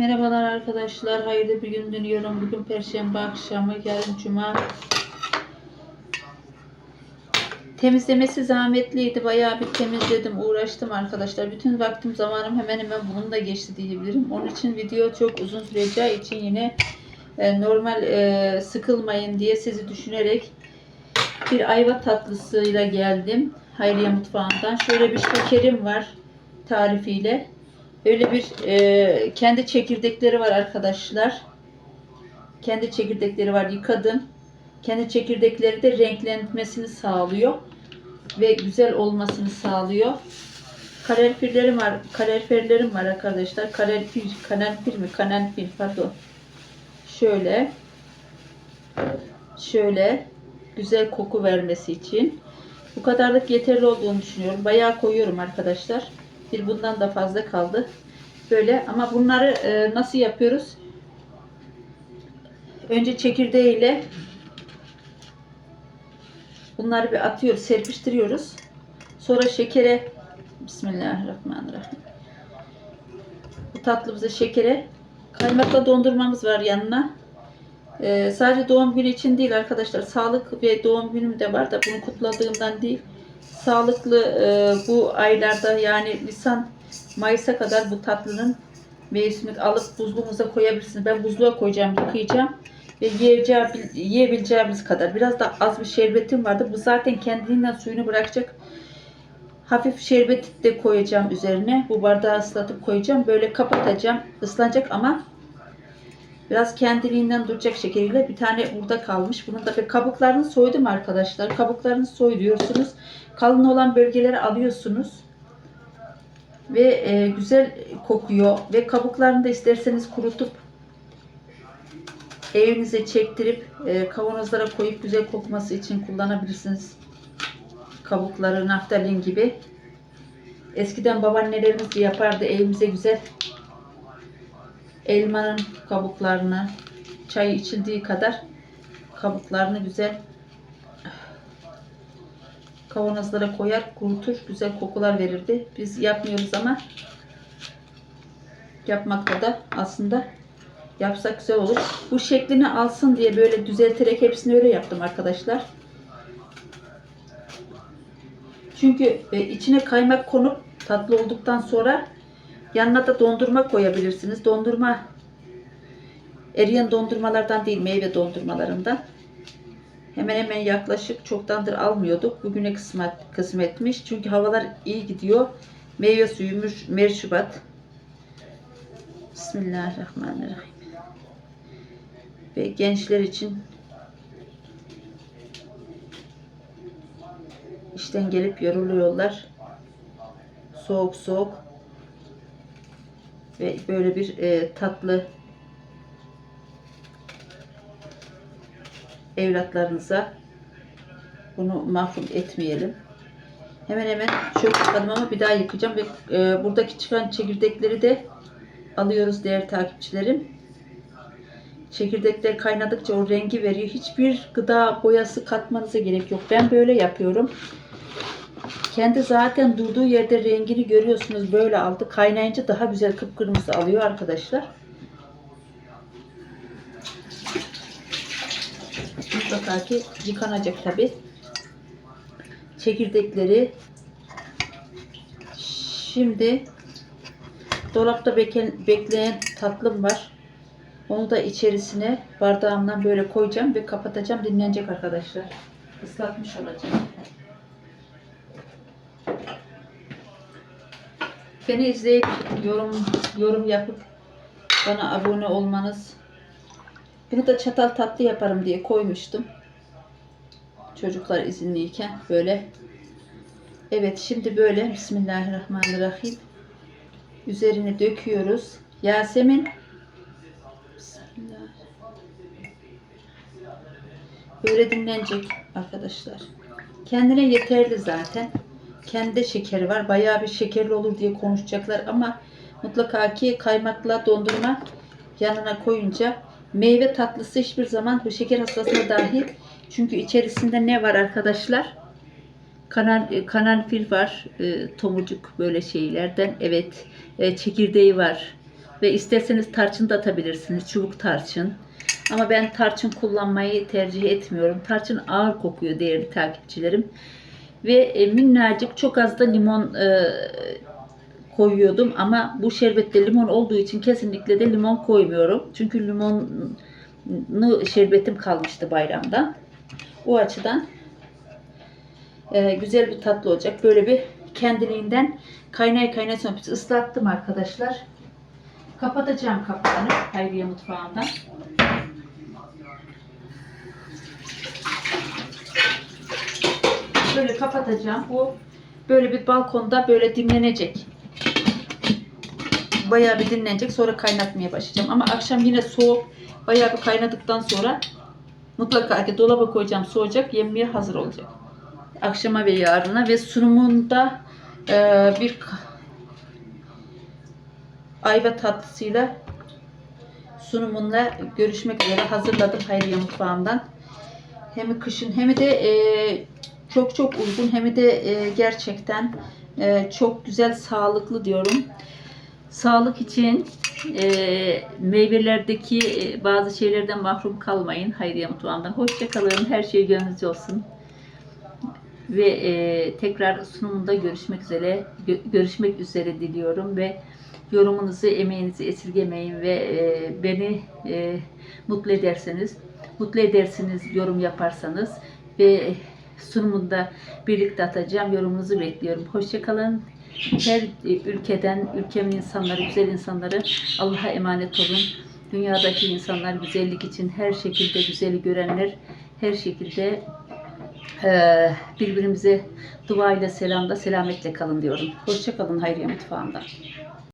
Merhabalar arkadaşlar. Hayırlı bir gün diliyorum. Bugün Perşembe akşamı, yarın Cuma. Temizlemesi zahmetliydi. Bayağı bir temizledim, uğraştım arkadaşlar. Bütün vaktim, zamanım hemen hemen bununla geçti diyebilirim. Onun için video çok uzun süreceği için yine e, normal e, sıkılmayın diye sizi düşünerek bir ayva tatlısıyla geldim. Hayriye Mutfağı'ndan. Şöyle bir şekerim var tarifiyle. Böyle bir e, kendi çekirdekleri var arkadaşlar. Kendi çekirdekleri var. Yıkadım. Kendi çekirdekleri de renklenmesini sağlıyor. Ve güzel olmasını sağlıyor. Kaloriferlerim var. Kaloriferlerim var arkadaşlar. Kalorifer, kanalfir mi? Kanalfir pardon. Şöyle. Şöyle. Güzel koku vermesi için. Bu kadarlık yeterli olduğunu düşünüyorum. Bayağı koyuyorum arkadaşlar. Bir bundan da fazla kaldı. Böyle ama bunları e, nasıl yapıyoruz? Önce çekirdeğiyle bunları bir atıyoruz, serpiştiriyoruz. Sonra şekere Bismillahirrahmanirrahim. Bu tatlımıza şekere kaymakla dondurmamız var yanına. Ee, sadece doğum günü için değil arkadaşlar. Sağlık ve doğum günüm de var da bunu kutladığımdan değil. Sağlıklı e, bu aylarda yani Nisan Mayıs'a kadar bu tatlının mevsimini alıp buzluğumuza koyabilirsiniz. Ben buzluğa koyacağım, yıkayacağım ve yiyebileceğimiz kadar. Biraz da az bir şerbetim vardı. Bu zaten kendiliğinden suyunu bırakacak. Hafif şerbet de koyacağım üzerine. Bu bardağı ıslatıp koyacağım. Böyle kapatacağım. Islanacak ama biraz kendiliğinden duracak şekeriyle. Bir tane burada kalmış. Bunun da kabuklarını soydum arkadaşlar. Kabuklarını soyuyorsunuz. Kalın olan bölgeleri alıyorsunuz ve e, güzel kokuyor ve kabuklarını da isterseniz kurutup evinize çektirip e, kavanozlara koyup güzel kokması için kullanabilirsiniz. Kabukları naftalin gibi. Eskiden babaannelerimiz de yapardı evimize güzel elmanın kabuklarını çay içildiği kadar kabuklarını güzel kavanozlara koyar, kurutur, güzel kokular verirdi. Biz yapmıyoruz ama yapmakta da aslında yapsak güzel olur. Bu şeklini alsın diye böyle düzelterek hepsini öyle yaptım arkadaşlar. Çünkü e, içine kaymak konup tatlı olduktan sonra yanına da dondurma koyabilirsiniz. Dondurma eriyen dondurmalardan değil meyve dondurmalarından. Hemen hemen yaklaşık çoktandır almıyorduk. Bugüne kısmet, kısmetmiş. Çünkü havalar iyi gidiyor. Meyve suyu merşubat. Bismillahirrahmanirrahim. Ve gençler için işten gelip yoruluyorlar. Soğuk soğuk ve böyle bir e, tatlı evlatlarınıza bunu mahrum etmeyelim. Hemen hemen çok yıkadım ama bir daha yıkayacağım ve e, buradaki çıkan çekirdekleri de alıyoruz değerli takipçilerim. Çekirdekler kaynadıkça o rengi veriyor. Hiçbir gıda boyası katmanıza gerek yok. Ben böyle yapıyorum. Kendi zaten durduğu yerde rengini görüyorsunuz. Böyle aldı. Kaynayınca daha güzel kıpkırmızı alıyor arkadaşlar. mutlaka ki yıkanacak tabi. Çekirdekleri şimdi dolapta bekleyen tatlım var. Onu da içerisine bardağımdan böyle koyacağım ve kapatacağım. Dinlenecek arkadaşlar. Islatmış olacağım. Beni izleyip yorum yorum yapıp bana abone olmanız bunu da çatal tatlı yaparım diye koymuştum. Çocuklar izinliyken böyle. Evet şimdi böyle Bismillahirrahmanirrahim. Üzerine döküyoruz. Yasemin. Bismillah. Böyle dinlenecek arkadaşlar. Kendine yeterli zaten. Kendi şekeri var. Bayağı bir şekerli olur diye konuşacaklar ama mutlaka ki kaymakla dondurma yanına koyunca Meyve tatlısı hiçbir zaman bu şeker hastasına dahil. Çünkü içerisinde ne var arkadaşlar? Kanal, e, kanalfil var. E, tomurcuk böyle şeylerden. Evet. E, çekirdeği var. Ve isterseniz tarçın da atabilirsiniz. Çubuk tarçın. Ama ben tarçın kullanmayı tercih etmiyorum. Tarçın ağır kokuyor değerli takipçilerim. Ve e, minnacık çok az da limon e, koyuyordum. Ama bu şerbette limon olduğu için kesinlikle de limon koymuyorum. Çünkü limonlu şerbetim kalmıştı bayramdan. O açıdan e, güzel bir tatlı olacak. Böyle bir kendiliğinden kaynay kaynay sonra ıslattım arkadaşlar. Kapatacağım kapağını Hayriye mutfağından. Böyle kapatacağım. Bu böyle bir balkonda böyle dinlenecek. Bayağı bir dinlenecek. Sonra kaynatmaya başlayacağım. Ama akşam yine soğuk. Bayağı bir kaynadıktan sonra mutlaka ki dolaba koyacağım. Soğuyacak. Yenmeye hazır olacak. Akşama ve yarına ve sunumunda e, bir ayva tatlısıyla sunumunla görüşmek üzere hazırladım Hayriye Mutfağım'dan. Hem kışın hem de e, çok çok uygun hem de e, gerçekten e, çok güzel sağlıklı diyorum. Sağlık için e, meyvelerdeki e, bazı şeylerden mahrum kalmayın Hayriye Mutfağı'ndan. Hoşçakalın. Her şey gönlünüzce olsun. Ve e, tekrar sunumunda görüşmek üzere gö- görüşmek üzere diliyorum ve yorumunuzu, emeğinizi esirgemeyin ve e, beni e, mutlu ederseniz, mutlu edersiniz yorum yaparsanız ve sunumunda birlikte atacağım. Yorumunuzu bekliyorum. Hoşçakalın. Her e, ülkeden, ülkemin insanları, güzel insanları Allah'a emanet olun. Dünyadaki insanlar güzellik için her şekilde güzeli görenler her şekilde eee, birbirimize duayla, selamda, selametle kalın diyorum. Hoşçakalın Hayriye Mutfağı'nda.